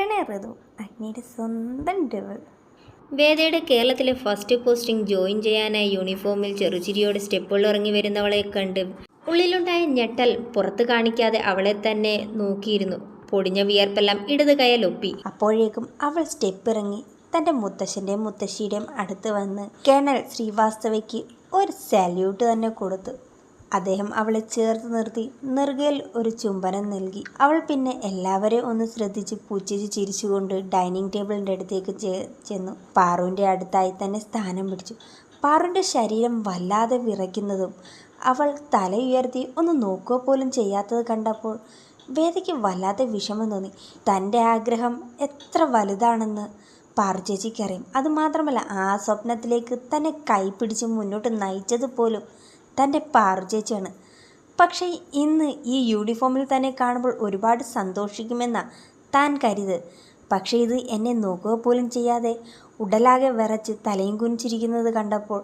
പ്രണയ ഋതു അഗ്നിയുടെ സ്വന്തം ഡെവൽ വേദയുടെ കേരളത്തിലെ ഫസ്റ്റ് പോസ്റ്റിംഗ് ജോയിൻ ചെയ്യാനായി യൂണിഫോമിൽ ചെറുചിരിയോടെ സ്റ്റെപ്പുകൾ ഇറങ്ങി വരുന്നവളെ കണ്ട് ഉള്ളിലുണ്ടായ ഞെട്ടൽ പുറത്ത് കാണിക്കാതെ അവളെ തന്നെ നോക്കിയിരുന്നു. പൊടിഞ്ഞ വിയർപ്പെല്ലാം ഇടത് കയ്യിലൊപ്പി അപ്പോഴേക്കും അവൾ സ്റ്റെപ്പ് ഇറങ്ങി. തന്റെ മുത്തശ്ശന്റെയും മുത്തശ്ശിയുടെയും അടുത്ത് വന്ന് കേണൽ ശ്രീവാസ്തവയ്ക്ക് ഒരു സല്യൂട്ട് തന്നെ കൊടുത്തു. അദ്ദേഹം അവളെ ചേർത്ത് നിർത്തി. നെറുകയിൽ ഒരു ചുംബനം നൽകി. അവൾ പിന്നെ എല്ലാവരെയും ഒന്ന് ശ്രദ്ധിച്ച് പുച്ഛിച്ച് ചിരിച്ചുകൊണ്ട് ഡൈനിങ് ടേബിളിന്റെ അടുത്തേക്ക് ചെന്നു. പാറുവിന്റെ അടുത്തായി തന്നെ സ്ഥാനം പിടിച്ചു. പാറുവിന്റെ ശരീരം വല്ലാതെ വിറയ്ക്കുന്നതും അവൾ തലയുയർത്തി ഒന്ന് നോക്കുക പോലും ചെയ്യാത്തത് കണ്ടപ്പോൾ വേദയ്ക്ക് വല്ലാതെ വിഷമം തോന്നി. തന്റെ ആഗ്രഹം എത്ര വലുതാണെന്ന് പാറു ചേച്ചിക്കറിയും. അതുമാത്രമല്ല ആ സ്വപ്നത്തിലേക്ക് തന്നെ കൈപ്പിടിച്ച് മുന്നോട്ട് നയിച്ചത് പോലും തന്റെ പാറു ചേച്ചിയാണ്. പക്ഷേ ഇന്ന് ഈ യൂണിഫോമിൽ തന്നെ കാണുമ്പോൾ ഒരുപാട് സന്തോഷിക്കുമെന്ന താൻ കരുത്. പക്ഷേ ഇത് എന്നെ നോക്കുക പോലും ചെയ്യാതെ ഉടലാകെ വിറച്ച് തലയും കുനിച്ചിരിക്കുന്നത് കണ്ടപ്പോൾ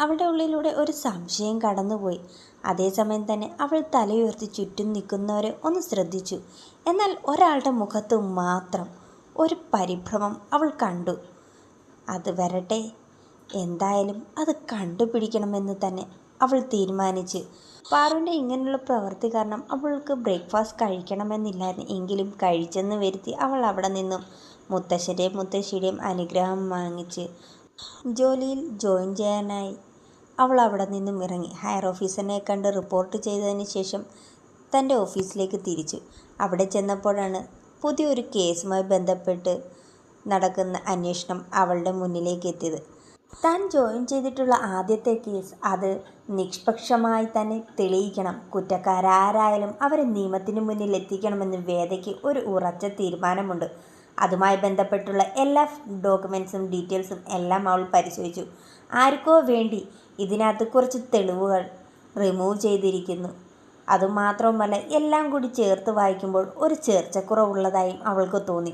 അവളുടെ ഉള്ളിലൂടെ ഒരു സംശയം കടന്നുപോയി. അതേസമയം തന്നെ അവൾ തലയുയർത്തി ചുറ്റും നിൽക്കുന്നവരെ ഒന്ന് ശ്രദ്ധിച്ചു. എന്നാൽ ഒരാളുടെ മുഖത്ത് മാത്രം ഒരു പരിഭ്രമം അവൾ കണ്ടു. അത് വരട്ടെ എന്തായാലും അത് കണ്ടുപിടിക്കണമെന്ന് തന്നെ അവൾ തീരുമാനിച്ച്. പാറുവിന്റെ ഇങ്ങനെയുള്ള പ്രവൃത്തി കാരണം അവൾക്ക് ബ്രേക്ക്ഫാസ്റ്റ് കഴിക്കണമെന്നില്ലായിരുന്നു. എങ്കിലും കഴിച്ചെന്ന് വരുത്തി അവൾ അവിടെ നിന്നും മുത്തശ്ശന്റെയും മുത്തശ്ശിയുടെയും അനുഗ്രഹം വാങ്ങിച്ച് ജോലിയിൽ ജോയിൻ ചെയ്യാനായി അവൾ അവിടെ നിന്നും ഇറങ്ങി. ഹയർ ഓഫീസറിനെ കണ്ട് റിപ്പോർട്ട് ചെയ്തതിന് ശേഷം തന്റെ ഓഫീസിലേക്ക് തിരിച്ചു. അവിടെ ചെന്നപ്പോഴാണ് പുതിയൊരു കേസുമായി ബന്ധപ്പെട്ട് നടക്കുന്ന അന്വേഷണം അവളുടെ മുന്നിലേക്ക് എത്തിയത്. താൻ ജോയിൻ ചെയ്തിട്ടുള്ള ആദ്യത്തെ കേസ് അത് നിഷ്പക്ഷമായി തന്നെ തെളിയിക്കണം. കുറ്റക്കാരാരായാലും അവരെ നിയമത്തിന് മുന്നിൽ എത്തിക്കണമെന്ന് വേദയ്ക്ക് ഒരു ഉറച്ച തീരുമാനമുണ്ട്. അതുമായി ബന്ധപ്പെട്ടുള്ള എല്ലാ ഡോക്യുമെൻസും ഡീറ്റെയിൽസും എല്ലാം അവൾ പരിശോധിച്ചു. ആർക്കോ വേണ്ടി ഇതിനകത്ത് കുറച്ച് തെളിവുകൾ റിമൂവ് ചെയ്തിരിക്കുന്നു. അതുമാത്രവുമല്ല എല്ലാം കൂടി ചേർത്ത് വായിക്കുമ്പോൾ ഒരു ചേർച്ചക്കുറവുള്ളതായും അവൾക്ക് തോന്നി.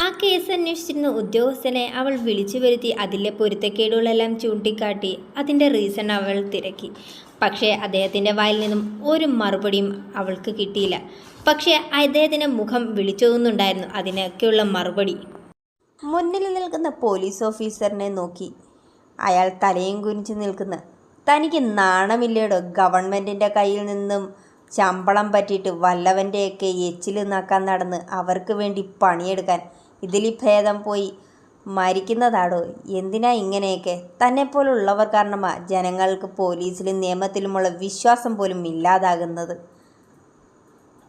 ആ കേസ് അന്വേഷിച്ചിരുന്ന ഉദ്യോഗസ്ഥനെ അവൾ വിളിച്ചു വരുത്തി അതിലെ പൊരുത്തക്കേടുകളെല്ലാം ചൂണ്ടിക്കാട്ടി അതിന്റെ റീസൺ അവൾ തിരക്കി. പക്ഷേ അദ്ദേഹത്തിന്റെ വായിൽ നിന്നും ഒരു മറുപടിയും അവൾക്ക് കിട്ടിയില്ല. പക്ഷേ അദ്ദേഹത്തിന്റെ മുഖം വിളിച്ചോന്നുണ്ടായിരുന്നു അതിനൊക്കെയുള്ള മറുപടി. മുന്നിൽ നിൽക്കുന്ന പോലീസ് ഓഫീസറിനെ നോക്കി. അയാൾ തലയും കുനിച്ച് നിൽക്കുന്ന. തനിക്ക് നാണമില്ലേടോ ഗവൺമെന്റിന്റെ കയ്യിൽ നിന്നും ശമ്പളം പറ്റിയിട്ട് വല്ലവന്റെയൊക്കെ എച്ചിൽ നക്കാൻ നടന്ന് അവർക്ക് വേണ്ടി പണിയെടുക്കാൻ ഇതിൽ ഭേദം പോയി മരിക്കുന്നതാടോ? എന്തിനാ ഇങ്ങനെയൊക്കെ? തന്നെപ്പോലുള്ളവർ കാരണമാ ജനങ്ങൾക്ക് പോലീസിലും നിയമത്തിലുമുള്ള വിശ്വാസം പോലും ഇല്ലാതാകുന്നത്.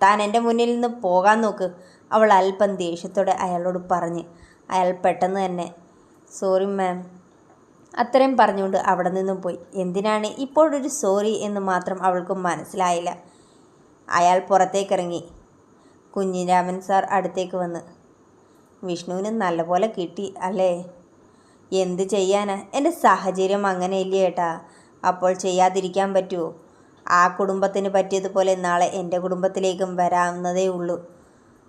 താൻ എന്റെ മുന്നിൽ നിന്ന് പോകാൻ നോക്ക് അവൾ അല്പം ദേഷ്യത്തോടെ അയാളോട് പറഞ്ഞ്. അയാൾ പെട്ടെന്ന് തന്നെ സോറി മാം. അത്രയും പറഞ്ഞുകൊണ്ട് അവിടെ നിന്നും പോയി. എന്തിനാണ് ഇപ്പോഴൊരു സോറി എന്ന് മാത്രം അവൾക്കും മനസ്സിലായില്ല. അയാൾ പുറത്തേക്കിറങ്ങി. കുഞ്ഞിരാമൻ സാർ അടുത്തേക്ക് വന്ന് വിഷ്ണുവിന് നല്ലപോലെ കിട്ടി അല്ലേ? എന്ത് ചെയ്യാനാ? എന്റെ സാഹചര്യം അങ്ങനെയില്ലേ ഏട്ടാ. അപ്പോൾ ചെയ്യാതിരിക്കാൻ പറ്റുമോ ആ കുടുംബത്തിന് പറ്റിയതുപോലെ നാളെ എന്റെ കുടുംബത്തിലേക്കും വരാവുന്നതേ ഉള്ളൂ.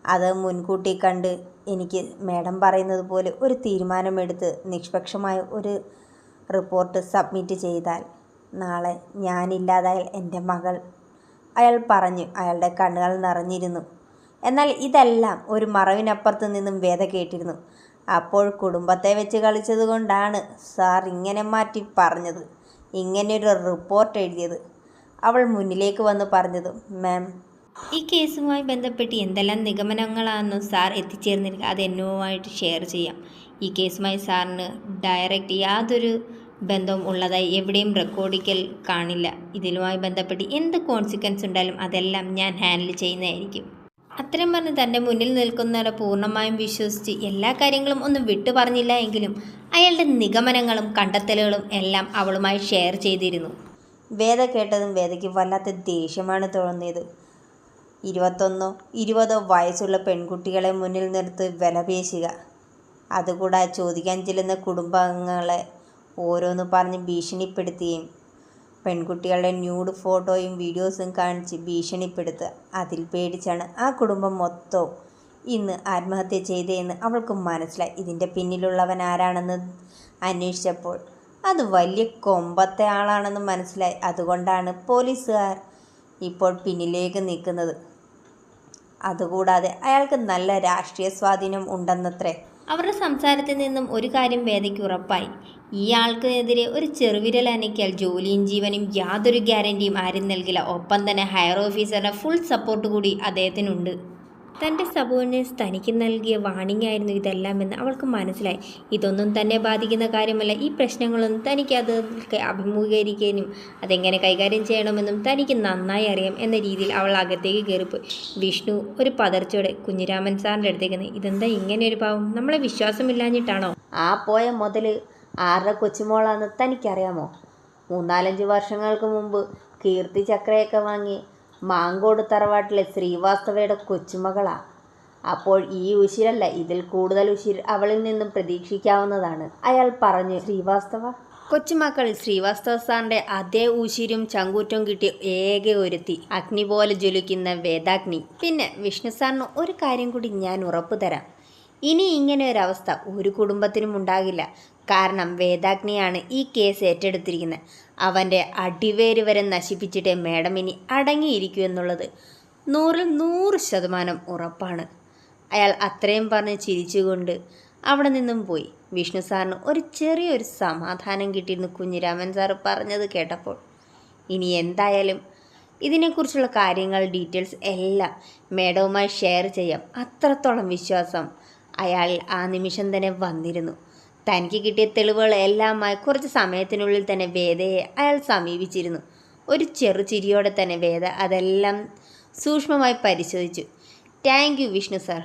അത് മുൻകൂട്ടി കണ്ട് എനിക്ക് മേഡം പറയുന്നത് പോലെ ഒരു തീരുമാനമെടുത്ത് നിഷ്പക്ഷമായ ഒരു റിപ്പോർട്ട് സബ്മിറ്റ് ചെയ്താൽ നാളെ ഞാനില്ലാതായാൽ എന്റെ മകൾ അയാൾ പറഞ്ഞു അയാളുടെ കണ്ണുകൾ നിറഞ്ഞിരുന്നു. എന്നാൽ ഇതെല്ലാം ഒരു മറവിനപ്പുറത്ത് നിന്നും വേദ കേട്ടിരുന്നു. അപ്പോൾ കുടുംബത്തെ വെച്ച് കളിച്ചത് കൊണ്ടാണ് സാർ ഇങ്ങനെ മാറ്റി പറഞ്ഞത്. ഇങ്ങനെയൊരു റിപ്പോർട്ട് എഴുതിയത്. അവൾ മുന്നിലേക്ക് വന്ന് പറഞ്ഞത് മാം ഈ കേസുമായി ബന്ധപ്പെട്ട് എന്തെല്ലാം നിഗമനങ്ങളാണെന്നും സാർ എത്തിച്ചേർന്നിരിക്കുക. അത് എന്നുമായിട്ട് ഷെയർ ചെയ്യാം. ഈ കേസുമായി സാറിന് ഡയറക്റ്റ് യാതൊരു ബന്ധവും ഉള്ളതായി എവിടെയും റെക്കോർഡിക്കൽ കാണില്ല. ഇതിലുമായി ബന്ധപ്പെട്ട് എന്ത് കോൺസിക്വൻസ് ഉണ്ടായാലും അതെല്ലാം ഞാൻ ഹാൻഡിൽ ചെയ്യുന്നതായിരിക്കും. അത്രയും പറഞ്ഞ് തന്റെ മുന്നിൽ നിൽക്കുന്നവരെ പൂർണമായും വിശ്വസിച്ച് എല്ലാ കാര്യങ്ങളും ഒന്നും വിട്ടു പറഞ്ഞില്ല എങ്കിലും അയാളുടെ നിഗമനങ്ങളും കണ്ടെത്തലുകളും എല്ലാം അവളുമായി ഷെയർ ചെയ്തിരുന്നു. വേദ കേട്ടതും വേദയ്ക്ക് വല്ലാത്ത ദേഷ്യമാണ് തോന്നിയത്. ഇരുപത്തൊന്നോ ഇരുപതോ വയസ്സുള്ള പെൺകുട്ടികളെ മുന്നിൽ നിർത്തി വിലപേശുക. അതുകൂടാതെ ചോദിക്കാൻ ചെല്ലുന്ന കുടുംബാംഗങ്ങളെ ഓരോന്ന് പറഞ്ഞ് ഭീഷണിപ്പെടുത്തുകയും പെൺകുട്ടികളുടെ ന്യൂഡ് ഫോട്ടോയും വീഡിയോസും കാണിച്ച് ഭീഷണിപ്പെടുത്തുക. അതിൽ പേടിച്ചാണ് ആ കുടുംബം മൊത്തവും ഇന്ന് ആത്മഹത്യ ചെയ്തതെന്ന് അവൾക്ക് മനസ്സിലായി. ഇതിന്റെ പിന്നിലുള്ളവൻ ആരാണെന്ന് അന്വേഷിച്ചപ്പോൾ അത് വലിയ കൊമ്പത്തെ ആളാണെന്ന് മനസ്സിലായി. അതുകൊണ്ടാണ് പോലീസുകാർ ഇപ്പോൾ പിന്നിലേക്ക് നിൽക്കുന്നത്. അതുകൂടാതെ അയാൾക്ക് നല്ല രാഷ്ട്രീയ സ്വാധീനം ഉണ്ടെന്നത്രേ. അവരുടെ സംസാരത്തിൽ നിന്നും ഒരു കാര്യം വേദയ്ക്ക് ഉറപ്പായി. ഈ എതിരെ ഒരു ചെറുവിരൽ അനക്കിയാൽ ജോലിയും ജീവനും യാതൊരു ഗ്യാരണ്ടിയും ആരും നൽകില്ല. ഒപ്പം തന്നെ ഹയർ ഓഫീസറുടെ ഫുൾ സപ്പോർട്ട് കൂടി അദ്ദേഹത്തിനുണ്ട്. തന്റെ സബോർഡിനേഴ്സ് തനിക്ക് നൽകിയ വാണിംഗ് ആയിരുന്നു ഇതെല്ലാം എന്ന് അവൾക്ക് മനസ്സിലായി. ഇതൊന്നും തന്നെ ബാധിക്കുന്ന കാര്യമല്ല. ഈ പ്രശ്നങ്ങളൊന്നും തനിക്ക് അത് അഭിമുഖീകരിക്കാനും അതെങ്ങനെ കൈകാര്യം ചെയ്യണമെന്നും തനിക്ക് നന്നായി അറിയാം എന്ന രീതിയിൽ അവൾ അകത്തേക്ക് കയറിപ്പോയി. വിഷ്ണു ഒരു പതർച്ചയോടെ കുഞ്ഞിരാമൻ സാറിന്റെ അടുത്തേക്ക് ഇതെന്താ ഇങ്ങനെ ഒരു പാവം? നമ്മളെ വിശ്വാസമില്ലാഞ്ഞിട്ടാണോ? ആ പോയ മുതൽ ആരുടെ കൊച്ചുമോളാന്ന് തനിക്കറിയാമോ? മൂന്നാലഞ്ച് വർഷങ്ങൾക്ക് മുമ്പ് കീർത്തി ചക്രയൊക്കെ വാങ്ങി മാങ്കോട് തറവാട്ടിലെ ശ്രീവാസ്തവയുടെ കൊച്ചുമകളാ. അപ്പോൾ ഈ ഉശിരല്ല ഇതിൽ കൂടുതൽ ഉശിർ അവളിൽ നിന്നും പ്രതീക്ഷിക്കാവുന്നതാണ്. അയാൾ പറഞ്ഞു ശ്രീവാസ്തവ? കൊച്ചുമക്കൾ ശ്രീവാസ്തവ സാറിന്റെ അതേ ഊശിരും ചങ്കൂറ്റവും കിട്ടി ഏക ഒരുത്തി അഗ്നി പോലെ ജ്വലിക്കുന്ന വേദാഗ്നി. പിന്നെ വിഷ്ണു സാറിന് ഒരു കാര്യം കൂടി ഞാൻ ഉറപ്പ് തരാം. ഇനി ഇങ്ങനെ ഒരവസ്ഥ ഒരു കുടുംബത്തിനും ഉണ്ടാകില്ല. കാരണം വേദാഗ്നിയാണ് ഈ കേസ് ഏറ്റെടുത്തിരിക്കുന്നത്. അവന്റെ അടിവേര് വരെ നശിപ്പിച്ചിട്ടേ മേഡം ഇനി അടങ്ങിയിരിക്കൂ എന്നുള്ളത്. നൂറിൽ നൂറ് ശതമാനം ഉറപ്പാണ്. അയാൾ അത്രയും പറഞ്ഞ് ചിരിച്ചുകൊണ്ട് അവിടെ നിന്നും പോയി. വിഷ്ണു സാറിന് ഒരു ചെറിയൊരു സമാധാനം കിട്ടിയിരുന്നു കുഞ്ഞിരാമൻ സാറ് പറഞ്ഞത് കേട്ടപ്പോൾ. ഇനി എന്തായാലും ഇതിനെക്കുറിച്ചുള്ള കാര്യങ്ങൾ ഡീറ്റെയിൽസ് എല്ലാം മേഡവുമായി ഷെയർ ചെയ്യാം. അത്രത്തോളം വിശ്വാസം അയാൾ ആ നിമിഷം തന്നെ വന്നിരുന്നു. തനിക്ക് കിട്ടിയ തെളിവുകൾ എല്ലാമായി കുറച്ച് സമയത്തിനുള്ളിൽ തന്നെ വേദയെ അയാൾ സമീപിച്ചിരുന്നു. ഒരു ചെറു ചിരിയോടെ തന്നെ വേദ അതെല്ലാം സൂക്ഷ്മമായി പരിശോധിച്ചു. Thank you Vishnu sir